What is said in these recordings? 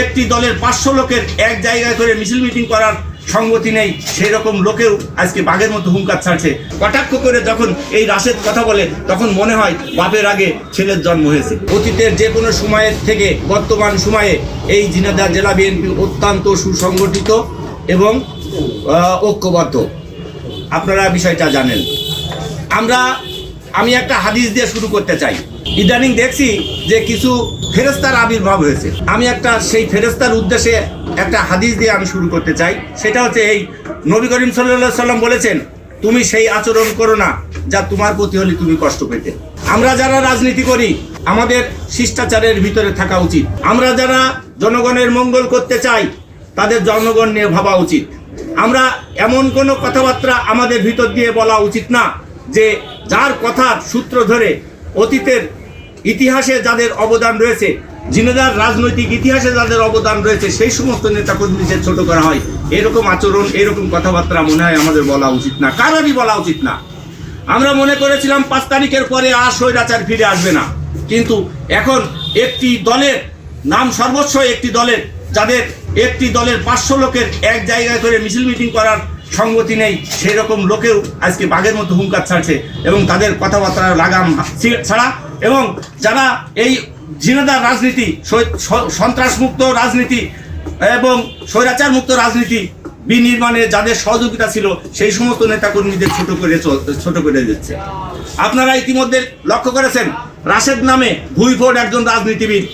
একটি দলের পাঁচশো লোকের এক জায়গায় করে মিছিল মিটিং করার সঙ্গতি নেই। সেই রকম লোকেও আজকে বাঘের মতো হুঙ্কার ছাড়ছে। কটাক্ষ করে যখন এই রাশেদ কথা বলে, তখন মনে হয় বাপের আগে ছেলের জন্ম হয়েছে। অতীতের যে কোনো সময়ের থেকে বর্তমান সময়ে এই ঝিনাইদহ জেলা বিএনপি অত্যন্ত সুসংগঠিত এবং ঐক্যবদ্ধ। আপনারা বিষয়টা জানেন। আমরা, আমি একটা হাদিস দিয়ে শুরু করতে চাই। ইদানিং দেখছি যে কিছু ফেরেস্তার আবির্ভাব হয়েছে। আমি একটা সেই ফেরেস্তার উদ্দেশ্যে একটা হাদিস দিয়ে আমি শুরু করতে চাই। সেটা হচ্ছে এই নবী করিম সাল্লাহ সাল্লাম বলেছেন, তুমি সেই আচরণ করো না যা তোমার প্রতি হলে তুমি কষ্ট পেতে। আমরা যারা রাজনীতি করি, আমাদের শিষ্টাচারের ভিতরে থাকা উচিত। আমরা যারা জনগণের মঙ্গল করতে চাই, তাদের জনগণ নিয়ে ভাবা উচিত। আমরা এমন কোনো কথাবার্তা আমাদের ভিতর দিয়ে বলা উচিত না যে, যার কথার সূত্র ধরে অতীতের ইতিহাসে যাদের অবদান রয়েছে, জিনেদার রাজনৈতিক ইতিহাসে যাদের অবদান রয়েছে, সেই সমস্ত নেতা কর্মীদের ছোট করা হয়। এরকম আচরণ, এরকম কথাবার্তা মনে হয় আমাদের বলা উচিত না। কারোরই বলা উচিত না। আমরা মনে করেছিলাম পাঁচ তারিখের পরে আর স্বৈরাচার ফিরে আসবে না। কিন্তু এখন একটি দলের নাম সর্বস্ব একটি দলের, যাদের একটি দলের পাঁচশো লোকের এক জায়গায় করে মিছিল মিটিং করার সঙ্গতি নেই সেই রকম লোকেও আজকে বাঘের মতো হুঙ্কার ছাড়ছে এবং তাদের কথাবার্তা লাগাম ছাড়া এবং যারা এই জিনাদার রাজনীতি সন্ত্রাসমুক্ত রাজনীতি এবং স্বৈরাচার মুক্ত রাজনীতি বিনির্মাণে যাদের সহযোগিতা ছিল, সেই সমস্ত নেতাকর্মীদের ছোট করে ছোট করে দিচ্ছে। আপনারা ইতিমধ্যে লক্ষ্য করেছেন, রাশেদ নামে ভুইফোড় একজন রাজনীতিবিদ।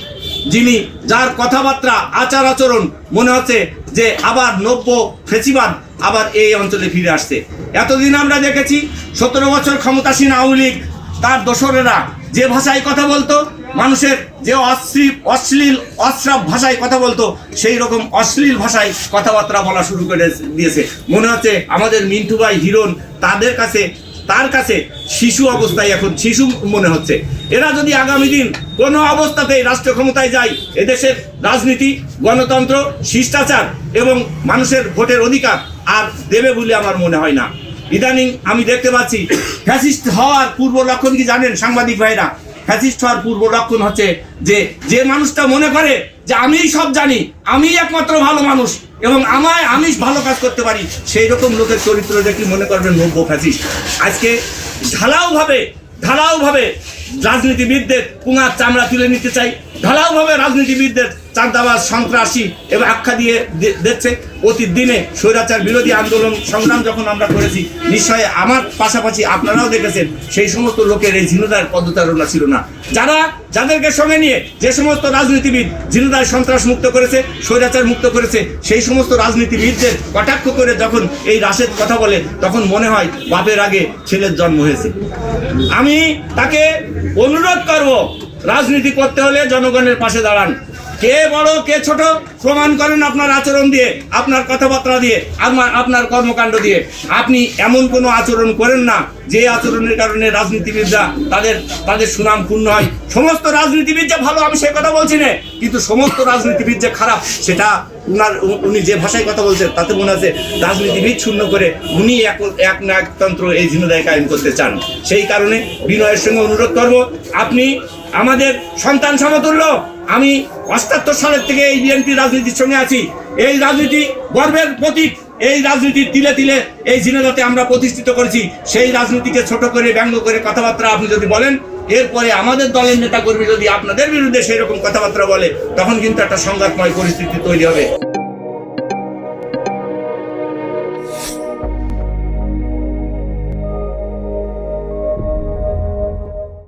যিনি যার কথাবার্তা, আচার আচরণ মনে হচ্ছে যে আবার নব্য ফেসিবাদ আবার এই অঞ্চলে ফিরে আসছে। এতদিন আমরা দেখেছি, সতেরো বছর ক্ষমতাসীন আওয়ামী লীগ, তার দোসরেরা যে ভাষায় কথা বলতো, মানুষের যে অশ্লীল অশ্লীল, অশ্রাব ভাষায় কথা বলতো, সেই রকম অশ্লীল ভাষায় কথাবার্তা বলা শুরু করে দিয়েছে। মনে হচ্ছে আমাদের মিন্টু ভাই, হিরণ, তাদের কাছে তার কাছে শিশু অবস্থায় এখন শিশু মনে হচ্ছে। এরা যদি আগামী দিন কোনো অবস্থাতেই রাষ্ট্র ক্ষমতায় যায়, এদেশের রাজনীতি, গণতন্ত্র, শিষ্টাচার এবং মানুষের ভোটের অধিকার আর দেবে বলে আমার মনে হয় না। ইদানিং আমি দেখতে পাচ্ছি ফ্যাসিস্ট হওয়ার পূর্ব লক্ষণ কি জানেন সাংবাদিক ভাইরা? ফ্যাসিস্ট হওয়ার পূর্ব লক্ষণ হচ্ছে যে যে মানুষটা মনে করে যে আমিই সব জানি, আমিই একমাত্র ভালো মানুষ এবং আমায় আমি ভালো কাজ করতে পারি সেই রকম লোকের চরিত্র দেখি মনে করবেন নব্য ফ্যাসিস্ট। আজকে ঢালাওভাবে ঢালাওভাবে রাজনীতিবিদদের পুঙার চামড়া তুলে নিতে চাই, ঢালাওভাবে রাজনীতিবিদদের চাঁদাবাজ, সন্ত্রাসী এবং আখ্যা দিয়ে দে- দিচ্ছে। অতীত দিনে স্বৈরাচার বিরোধী আন্দোলন সংগ্রাম যখন আমরা করেছি নিশ্চয় আমার পাশাপাশি আপনারাও দেখেছেন, সেই সমস্ত লোকের এই ঝিনুদার পদচারণা ছিল না। যারা, যাদেরকে সঙ্গে নিয়ে যে সমস্ত রাজনীতিবিদ ঝিনুদার সন্ত্রাস মুক্ত করেছে, স্বৈরাচার মুক্ত করেছে, সেই সমস্ত রাজনীতিবিদদের কটাক্ষ করে যখন এই রাশেদ কথা বলে, তখন মনে হয় বাপের আগে ছেলের জন্ম হয়েছে। আমি তাকে অনুরোধ করব, রাজনীতি করতে হলে জনগণের পাশে দাঁড়ান। কে বড়, কে ছোট, প্রমাণ করেন আপনার আচরণ দিয়ে, আপনার কথাবার্তা দিয়ে আপনার আপনার কর্মকাণ্ড দিয়ে। আপনি এমন কোনো আচরণ করেন না, যে আচরণের কারণে রাজনীতিবিদরা তাদের তাদের সুনাম পূর্ণ হয়। সমস্ত রাজনীতিবিদ যে ভালো, আমি সে কথা বলছি না। কিন্তু সমস্ত রাজনীতিবিদ যে খারাপ, সেটা উনার উনি যে ভাষায় কথা বলছেন, তাতে মনে আছে রাজনীতিবিদ শূন্য করে উনি এক এক না একতন্ত্র এই ঝিনুদায় কায়েম করতে চান। সেই কারণে বিনয়ের সঙ্গে অনুরোধ করব, আপনি আমাদের সন্তান সমতুল্য, আমি অষ্টাত্তর সালের থেকে এই বিএনপি রাজনীতির সঙ্গে আছি। এই রাজনীতি গর্বের প্রতীক। এই রাজনীতির তিলে তিলে এই জিনেদাতে আমরা প্রতিষ্ঠিত করেছি। সেই রাজনীতিকে ছোট করে ব্যঙ্গ করে কথাবার্তা আপনি যদি বলেন, এরপরে আমাদের দলের নেতা কর্মী যদি আপনাদের বিরুদ্ধে সেই রকম কথাবার্তা বলে, তখন কিন্তু একটা সংঘাতময় পরিস্থিতি তৈরি হবে।